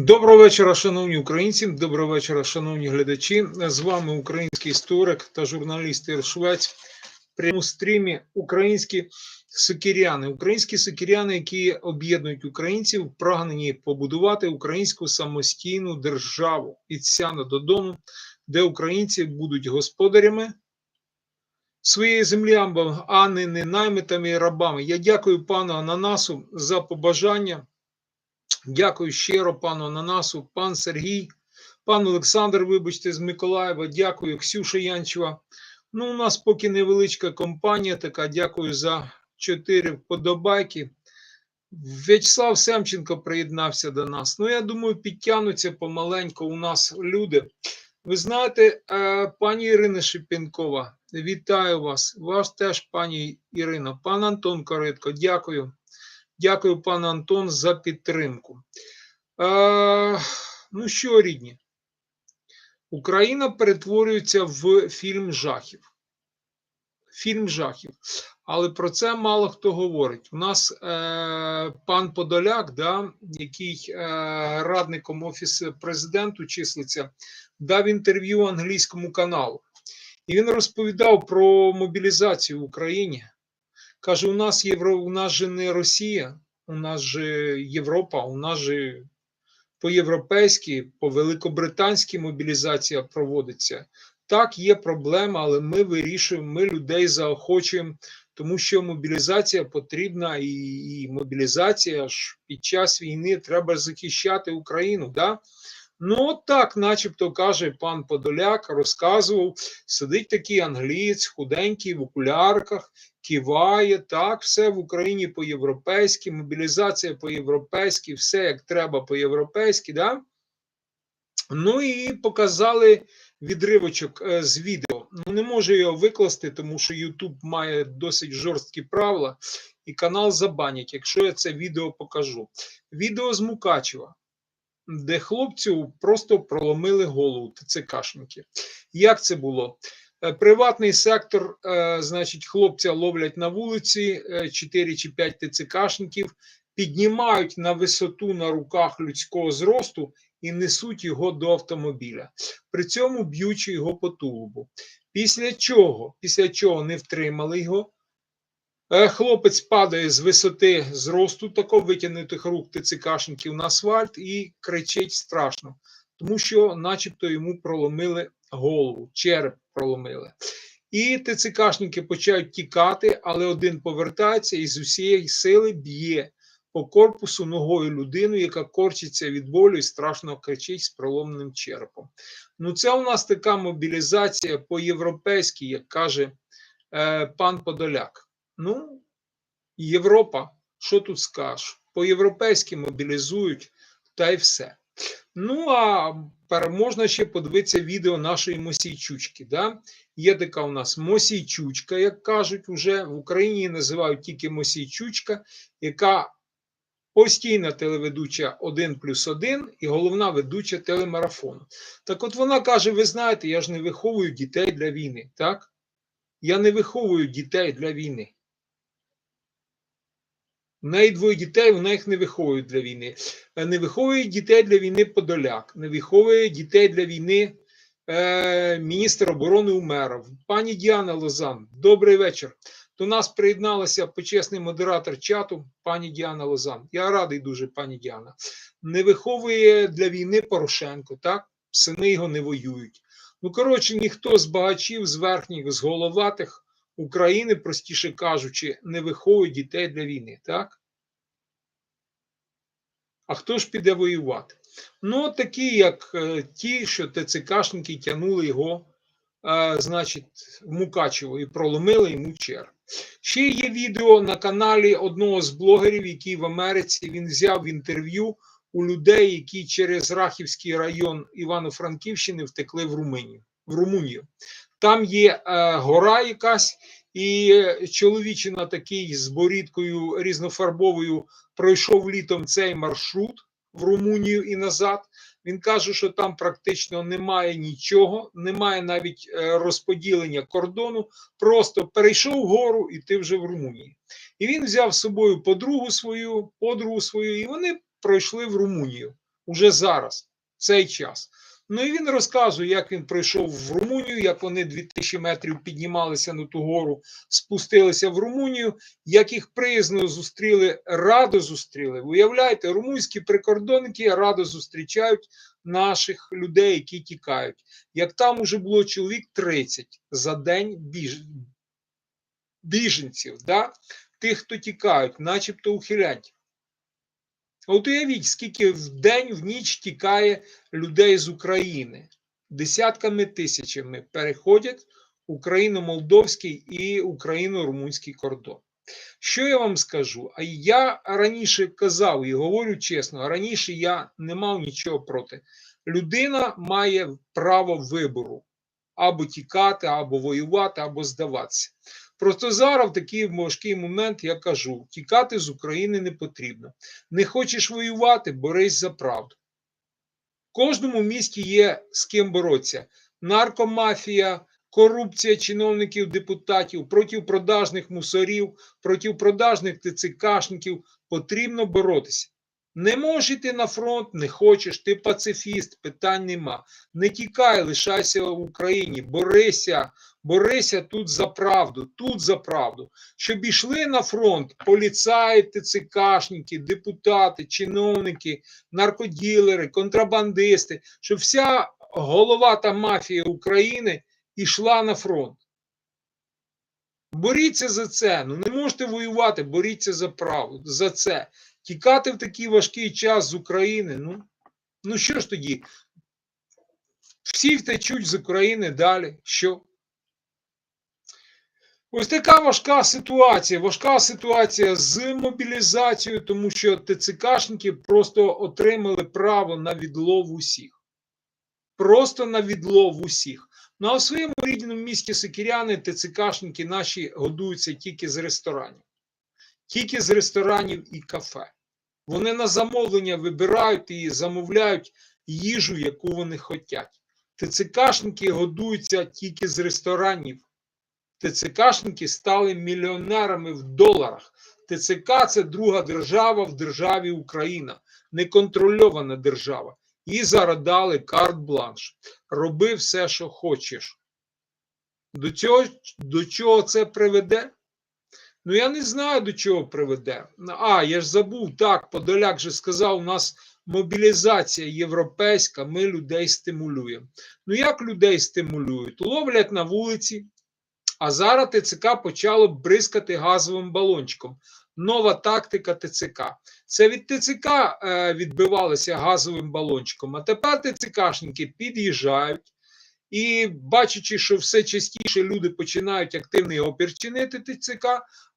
Доброго вечора, шановні українці. Доброго вечора, шановні глядачі. З вами український історик та журналіст Ір Швець. В прямому стрімі українські сокиряни. Українські сокиряни, які об'єднують українців, в прагненні побудувати українську самостійну державу від сяна до дому, де українці будуть господарями своєї землі, а не наймитами і рабами. Я дякую пану Ананасу за побажання. Дякую щиро пану Ананасу, пан Сергій, пан Олександр, вибачте, з Миколаєва. Дякую, Ксюша Янчева. Ну, у нас поки невеличка компанія така. Дякую за чотири вподобайки. В'ячеслав Семченко приєднався до нас. Ну, я думаю, підтягнуться помаленьку у нас люди. Ви знаєте, е, пані Ірина Шепінкова, вітаю вас. Вас теж, пані Ірина, пан Антон Коритко, дякую. Дякую, пан Антон, за підтримку. Е, ну що, рідні? Україна перетворюється в фільм жахів. Фільм жахів. Але про це мало хто говорить. У нас е, пан Подоляк, да, який е, радником Офісу президенту числиться, дав інтерв'ю англійському каналу. І він розповідав про мобілізацію в Україні. Каже: у нас євро, у нас же не Росія, у нас же Європа, у нас же по-європейськи, по великобританськи мобілізація проводиться. Так, є проблема, але ми вирішуємо, ми людей заохочуємо, тому що мобілізація потрібна, і, і мобілізація ж під час війни треба захищати Україну. Да? Ну, от так, начебто, каже пан Подоляк, розказував, сидить такий англієць, худенький в окулярках, киває, так, все в Україні по-європейськи, мобілізація по-європейськи, все як треба по-європейськи. Да? Ну і показали відривочок е, з відео. Ну, не можу його викласти, тому що YouTube має досить жорсткі правила, і канал забанять, якщо я це відео покажу. Відео з Мукачева де хлопцю просто проломили голову ТЦКшники. Як це було? Е, приватний сектор, е, значить, хлопця ловлять на вулиці 4 чи 5 ТЦКшників, піднімають на висоту на руках людського зросту і несуть його до автомобіля, при цьому б'ючи його по тулубу. Після чого? Після чого не втримали його, Е, хлопець падає з висоти зросту тако витягнутих рук ТЦКшників на асфальт і кричить страшно, тому що, начебто, йому проломили голову, череп проломили. І ТЦКшники почають тікати, але один повертається і з усієї сили б'є по корпусу ногою людину, яка корчиться від болю і страшно кричить з проломленим черепом. Ну, це у нас така мобілізація по-європейськи, як каже е, пан Подоляк. Ну, Європа, що тут скажеш? По-європейськи мобілізують та й все. Ну, а можна ще подивитися відео нашої Мосійчучки. Да? Є така у нас Мосійчучка, як кажуть, уже в Україні називають тільки Мосійчучка, яка постійна телеведуча 1 плюс 1 і головна ведуча телемарафону. Так от вона каже: ви знаєте, я ж не виховую дітей для війни. так? Я не виховую дітей для війни. Неї двоє дітей, вона їх не виховує для війни. Е, не виховує дітей для війни Подоляк, не виховує дітей для війни е, міністр оборони Умеров. Пані Діана Лозан, добрий вечір. До нас приєдналася почесний модератор чату, пані Діана Лозан. Я радий дуже, пані Діана. Не виховує для війни Порошенко, так? Сини його не воюють. Ну, коротше, ніхто з багачів, з верхніх, з головатих. України, простіше кажучи, не виховують дітей для війни, так? А хто ж піде воювати? Ну, такі, як е, ті, що ТЦКшники тягнули його, е, значить, в Мукачево і проломили йому чер. Ще є відео на каналі одного з блогерів, який в Америці він взяв інтерв'ю у людей, які через Рахівський район Івано-Франківщини втекли в Румунію. В Румунію. Там є е, гора якась, і чоловічина такий з борідкою різнофарбовою пройшов літом цей маршрут в Румунію і назад. Він каже, що там практично немає нічого, немає навіть е, розподілення кордону. Просто перейшов гору і ти вже в Румунії. І він взяв з собою подругу свою, подругу свою, і вони пройшли в Румунію. уже зараз, цей час. Ну і він розказує, як він прийшов в Румунію, як вони 2000 метрів піднімалися на ту гору, спустилися в Румунію, як їх приязно зустріли, радо зустріли. Уявляєте, румунські прикордонники радо зустрічають наших людей, які тікають. Як там уже було чоловік 30 за день біж... біженців, да? тих, хто тікають, начебто ухилянтів. От уявіть, скільки в день, в ніч тікає людей з України. Десятками тисячами переходять україно-молдовський і україно-румунський кордон. Що я вам скажу? А я раніше казав і говорю чесно, раніше я не мав нічого проти. Людина має право вибору або тікати, або воювати, або здаватися. Просто зараз в такий важкий момент я кажу: тікати з України не потрібно. Не хочеш воювати, борись за правду. В кожному місті є з ким боротися: наркомафія, корупція чиновників, депутатів, протипродажних мусорів, протипродажних ТЦКшників. Потрібно боротися. Не можеш йти на фронт, не хочеш, ти пацифіст, питань нема. Не тікай, лишайся в Україні, борися, борися тут за правду, тут за правду. Щоб йшли на фронт поліцаї, ТЦКшники, депутати, чиновники, наркоділери, контрабандисти, щоб вся голова та мафія України йшла на фронт. Боріться за це. Ну не можете воювати, боріться за правду, за це. Тікати в такий важкий час з України. Ну, ну що ж тоді? Всі втечуть з України далі. Що? Ось така важка ситуація. Важка ситуація з мобілізацією, тому що ТЦКшники просто отримали право на відлов усіх. Просто на відлов усіх. Ну а в своєму рідному місті Сикіряни ТЦКшники наші годуються тільки з ресторанів. Тільки з ресторанів і кафе. Вони на замовлення вибирають і замовляють їжу, яку вони хочуть. ТЦКшники годуються тільки з ресторанів. ТЦКшники стали мільйонерами в доларах. ТЦК це друга держава в державі Україна, неконтрольована держава. І зараз дали карт-бланш. Роби все, що хочеш. До цього, до чого це приведе? Ну, я не знаю, до чого приведе. А, я ж забув, так, Подоляк же сказав, у нас мобілізація європейська, ми людей стимулюємо. Ну, як людей стимулюють? Ловлять на вулиці, а зараз ТЦК почало бризкати газовим балончиком. Нова тактика ТЦК. Це від ТЦК е, відбивалося газовим балончиком, а тепер ТЦКшники під'їжджають. І бачачи, що все частіше люди починають активно опір чинити ТЦК,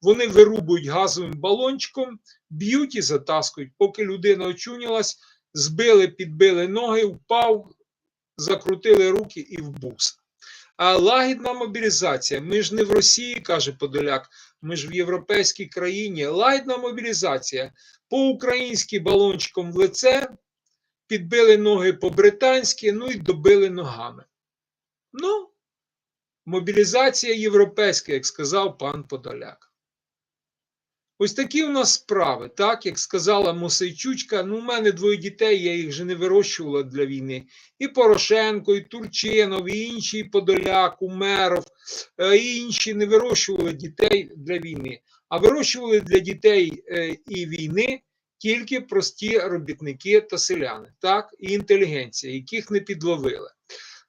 вони вирубують газовим балончиком, б'ють і затаскують. Поки людина очунялась, збили, підбили ноги, впав, закрутили руки і в бус. А лагідна мобілізація. Ми ж не в Росії, каже Подоляк, ми ж в європейській країні. Лагідна мобілізація. По-українськи балончиком в лице, підбили ноги по-британськи, ну і добили ногами. Ну, мобілізація європейська, як сказав пан Подоляк. Ось такі у нас справи, так, як сказала Мосейчучка, ну, у мене двоє дітей, я їх вже не вирощувала для війни. І Порошенко, і Турчинов, і інші, і Подоляк, Умеров, е, і інші не вирощували дітей для війни, а вирощували для дітей е, і війни тільки прості робітники та селяни, так, і інтелігенція, яких не підловили.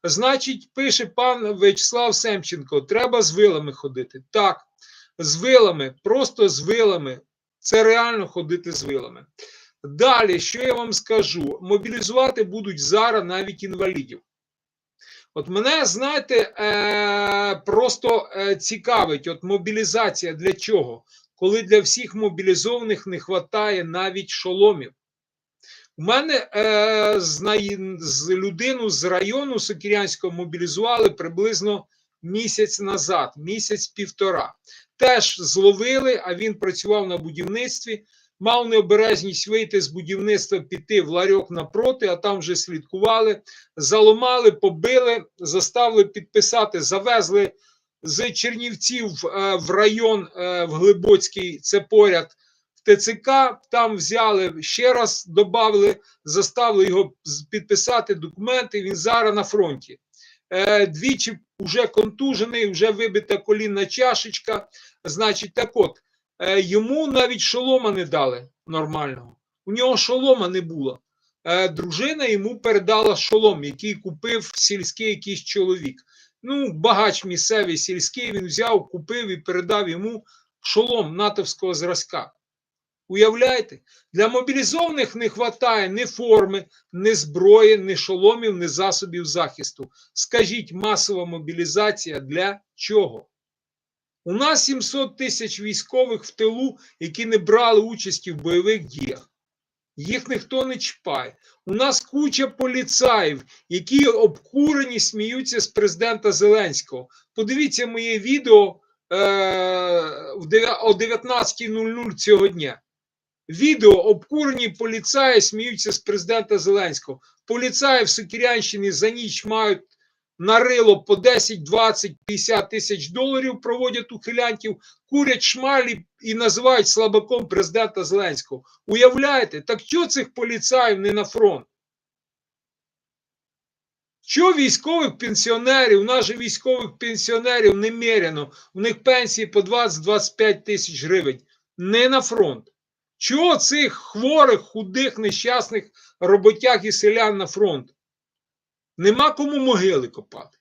Значить, пише пан Вячеслав Семченко: треба з вилами ходити. Так, з вилами, просто з вилами. Це реально ходити з вилами. Далі, що я вам скажу? Мобілізувати будуть зараз навіть інвалідів. От мене, знаєте, е, просто е, цікавить, от мобілізація для чого? Коли для всіх мобілізованих не вистачає навіть шоломів. У мене е, з, людину з району Сокірянського мобілізували приблизно місяць назад, місяць-півтора. Теж зловили, а він працював на будівництві, мав необережність вийти з будівництва, піти в ларьок напроти, а там вже слідкували, заломали, побили, заставили підписати, завезли з Чернівців е, в район е, в Глибоцький, це поряд ТЦК, там взяли ще раз, додали, заставили його підписати документи. Він зараз на фронті. Е, Двічі вже контужений, вже вибита колінна чашечка. Значить, так от, е, йому навіть шолома не дали нормального. У нього шолома не було. Е, Дружина йому передала шолом, який купив сільський якийсь чоловік. Ну, багач місцевий сільський, він взяв, купив і передав йому шолом натовського зразка. Уявляєте, для мобілізованих не вистачає ні форми, ні зброї, ні шоломів, ні засобів захисту. Скажіть, масова мобілізація для чого? У нас 700 тисяч військових в тилу, які не брали участі в бойових діях. Їх ніхто не чіпає. У нас куча поліцаїв, які обкурені, сміються з президента Зеленського. Подивіться моє відео е, о 19.00 цього дня. Відео обкурені поліцаї сміються з президента Зеленського. Поліцаї в Сокірянщині за ніч мають на рило по 10, 20, 50 тисяч доларів, проводять ухилянтів, курять шмалі і називають слабаком президента Зеленського. Уявляєте, так що цих поліцаїв не на фронт? Що військових пенсіонерів, у нас же військових пенсіонерів немерено, у них пенсії по 20-25 тисяч гривень, не на фронт. Чого цих хворих, худих, нещасних роботяг і селян на фронт? Нема кому могили копати.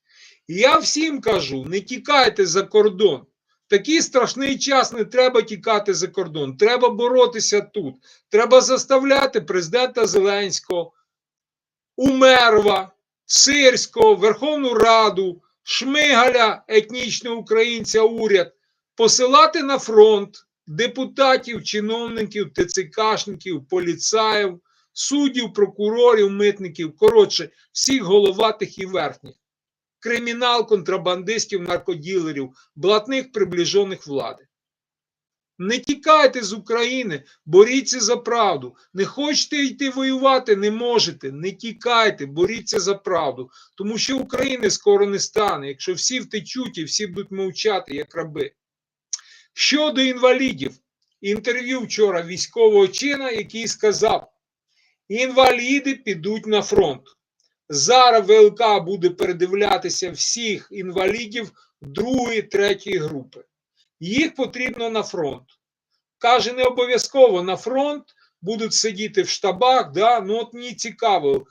І я всім кажу: не тікайте за кордон. Такий страшний час не треба тікати за кордон. Треба боротися тут. Треба заставляти президента Зеленського, Умерва, Сирського, Верховну Раду, Шмигаля, етнічного українця, уряд, посилати на фронт депутатів, чиновників, ТЦКшників, поліцаїв, суддів, прокурорів, митників, коротше, всіх головатих і верхніх, кримінал, контрабандистів, наркоділерів, блатних приближених влади. Не тікайте з України, боріться за правду. Не хочете йти воювати, не можете. Не тікайте, боріться за правду. Тому що України скоро не стане, якщо всі втечуть і всі будуть мовчати, як раби. Щодо інвалідів, інтерв'ю вчора військового чина, який сказав: інваліди підуть на фронт. Зараз ВЛК буде передивлятися всіх інвалідів другої, третьої групи. Їх потрібно на фронт. Каже, не обов'язково на фронт будуть сидіти в штабах. Да? Ну от мені цікаво.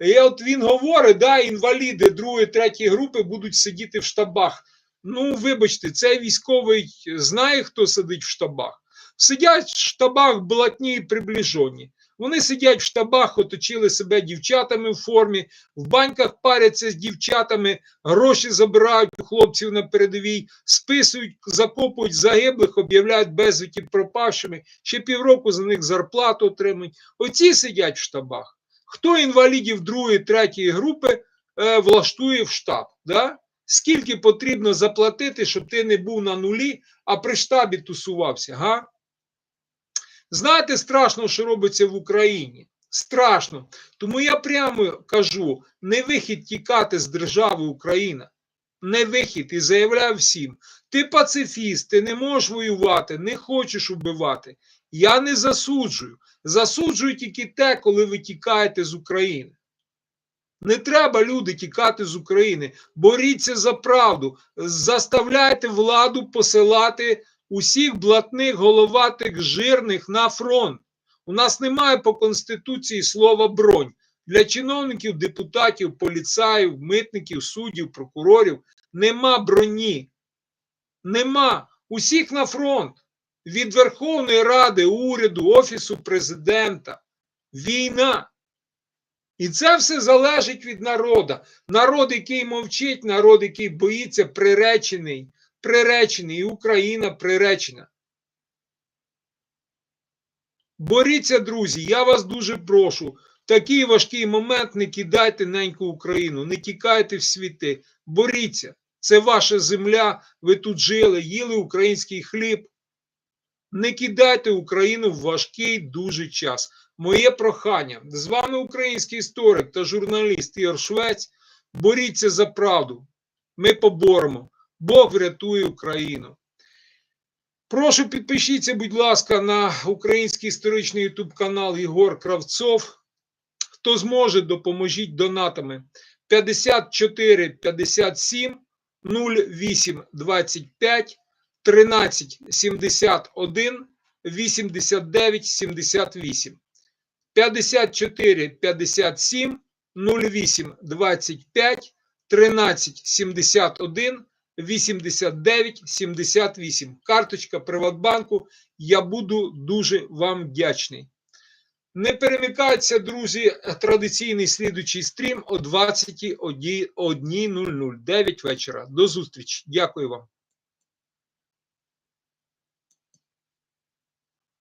І от він говорить, да, інваліди другої, третьої групи будуть сидіти в штабах. Ну, вибачте, цей військовий знає, хто сидить в штабах. Сидять в штабах блатні і приближені. Вони сидять в штабах, оточили себе дівчатами в формі, в баньках паряться з дівчатами, гроші забирають у хлопців на передовій, списують, закопують загиблих, об'являють безвіті пропавшими, ще півроку за них зарплату отримують. Оці сидять в штабах. Хто інвалідів другої, третьої групи е, влаштує в штаб? Да? Скільки потрібно заплатити, щоб ти не був на нулі, а при штабі тусувався? Га? Знаєте, страшно, що робиться в Україні. Страшно. Тому я прямо кажу: не вихід тікати з держави Україна. Не вихід і заявляю всім: ти пацифіст, ти не можеш воювати, не хочеш убивати. Я не засуджую. Засуджую тільки те, коли ви тікаєте з України. Не треба люди тікати з України. Боріться за правду. Заставляйте владу посилати усіх блатних, головатих, жирних на фронт. У нас немає по Конституції слова бронь. Для чиновників, депутатів, поліцаїв, митників, суддів, прокурорів нема броні. Нема. Усіх на фронт. Від Верховної Ради, уряду, Офісу президента. Війна. І це все залежить від народу. Народ, який мовчить, народ, який боїться, приречений. Приречений, і Україна приречена. Боріться, друзі, я вас дуже прошу. Такий важкий момент не кидайте неньку Україну, не тікайте в світи. Боріться. Це ваша земля, ви тут жили, їли український хліб. Не кидайте Україну в важкий дуже час. Моє прохання. З вами український історик та журналіст Ігор Швець. Боріться за правду. Ми поборемо. Бог врятує Україну. Прошу підпишіться, будь ласка, на український історичний ютуб канал Єгор Кравцов. Хто зможе, допоможіть донатами 54 57 08 25 13 71 89 78. 54 57 08 25 13 71 89 78. Карточка Приватбанку. Я буду дуже вам вдячний. Не перемикайтеся, друзі. Традиційний слідучий стрім о 21.00 9 вечора. До зустрічі. Дякую вам.